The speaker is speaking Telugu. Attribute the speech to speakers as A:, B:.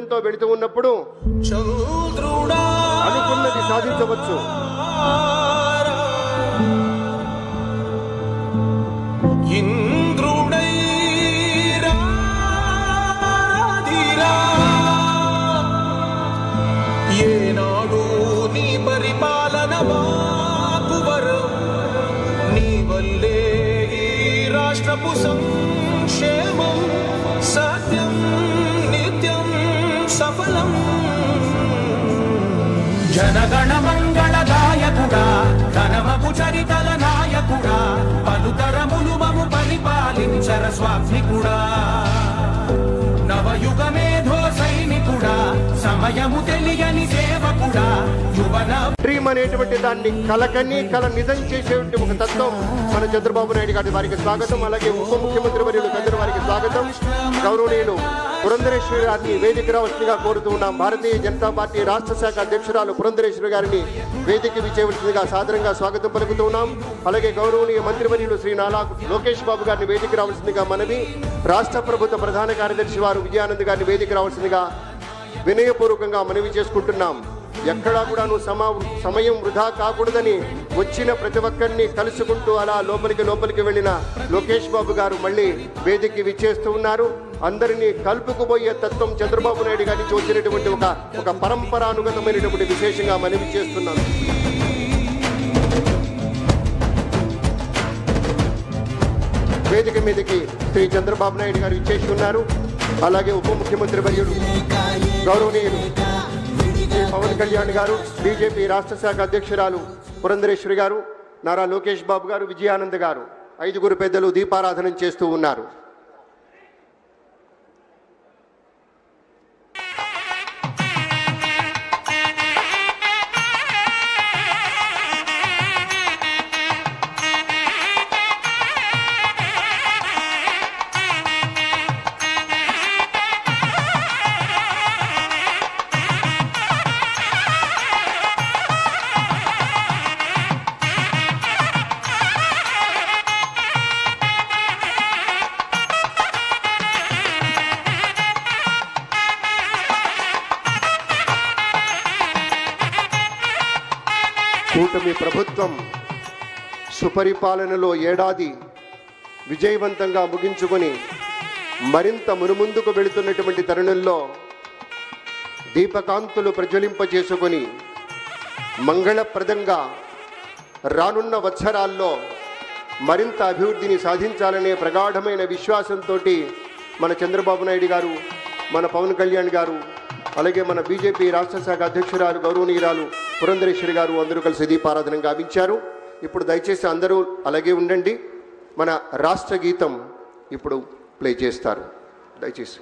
A: ఎంతో వెళుతూ ఉన్నప్పుడు అనుకున్నది సాధించవచ్చు.
B: ఏనాడు నీ పరిపాలన మాకు వరం. నీ వల్లే ఈ రాష్ట్రపు సంక్షేమం. జనగణ మంగళదాయకుడా ధనమపు చరితల నాయకుడా పలుతరములు మము పరిపాలించర స్వామికుడా నవయుగ మేధో సైనికుడా సమయము తెలియని
A: డ్రీమ్ అనేటువంటి దాన్ని కలకని కల నిజం చేసేటువంటి ఒక తత్వం మన చంద్రబాబు నాయుడు గారి వారికి స్వాగతం. అలాగే ఉప ముఖ్యమంత్రి వర్యులు పెద్దల వారికి స్వాగతం. గౌరవనీయులు పురంధరేశ్వరి గారిని వేదిక రావాల్సిందిగా కోరుతూ ఉన్నాం. భారతీయ జనతా పార్టీ రాష్ట్ర శాఖ అధ్యక్షురాలు పురంధరేశ్వరి గారిని వేదిక విచ్చేవలసిందిగా సాదరంగా స్వాగతం పలుకుతూ ఉన్నాం. అలాగే గౌరవనీయ మంత్రివర్యులు శ్రీ నాలా లోకేష్ బాబు గారిని వేదిక రావాల్సిందిగా మనవి. రాష్ట్ర ప్రభుత్వ ప్రధాన కార్యదర్శి వారు విజయానంద్ గారిని వేదిక రావాల్సిందిగా వినయపూర్వకంగా మనవి చేసుకుంటున్నాం. ఎక్కడా కూడా నువ్వు సమా సమయం వృధా కాకూడదని వచ్చిన ప్రతి ఒక్కరిని కలుసుకుంటూ అలా లోపలికి లోపలికి వెళ్ళిన లోకేష్ బాబు గారు మళ్ళీ వేదికకి విచ్చేస్తూ ఉన్నారు. అందరినీ కలుపుకుపోయే తత్వం చంద్రబాబు నాయుడు గారి వచ్చినటువంటి ఒక ఒక పరంపరానుగతమైనటువంటి విశేషంగా మనవి చేస్తున్నాను. వేదిక మీదకి శ్రీ చంద్రబాబు నాయుడు గారు ఇచ్చేసి ఉన్నారు అలాగే ఉప ముఖ్యమంత్రి వర్యుడు గౌరవనీయులు పవన్ కళ్యాణ్ గారు బీజేపీ రాష్ట్ర శాఖ అధ్యక్షురాలు పురంధరేశ్వరి గారు నారా లోకేష్ బాబు గారు విజయానంద్ గారు ఐదుగురు పెద్దలు దీపారాధన చేస్తూ ఉన్నారు. కూటమి ప్రభుత్వం సుపరిపాలనలో ఏడాది విజయవంతంగా ముగించుకొని మరింత మునుముందుకు వెళుతున్నటువంటి తరుణంలో దీపకాంతులు ప్రజ్వలింపజేసుకొని మంగళప్రదంగా రానున్న వత్సరాల్లో మరింత అభివృద్ధిని సాధించాలనే ప్రగాఢమైన విశ్వాసంతో మన చంద్రబాబు నాయుడు గారు మన పవన్ కళ్యాణ్ గారు అలాగే మన బీజేపీ రాష్ట్ర శాఖ అధ్యక్షురాలు గౌరవనీయురాలు పురంధరేశ్వరి గారు అందరూ కలిసి దీపారాధన గావించారు. ఇప్పుడు దయచేసి అందరూ అలాగే ఉండండి. మన రాష్ట్ర గీతం ఇప్పుడు ప్లే చేస్తారు. దయచేసి.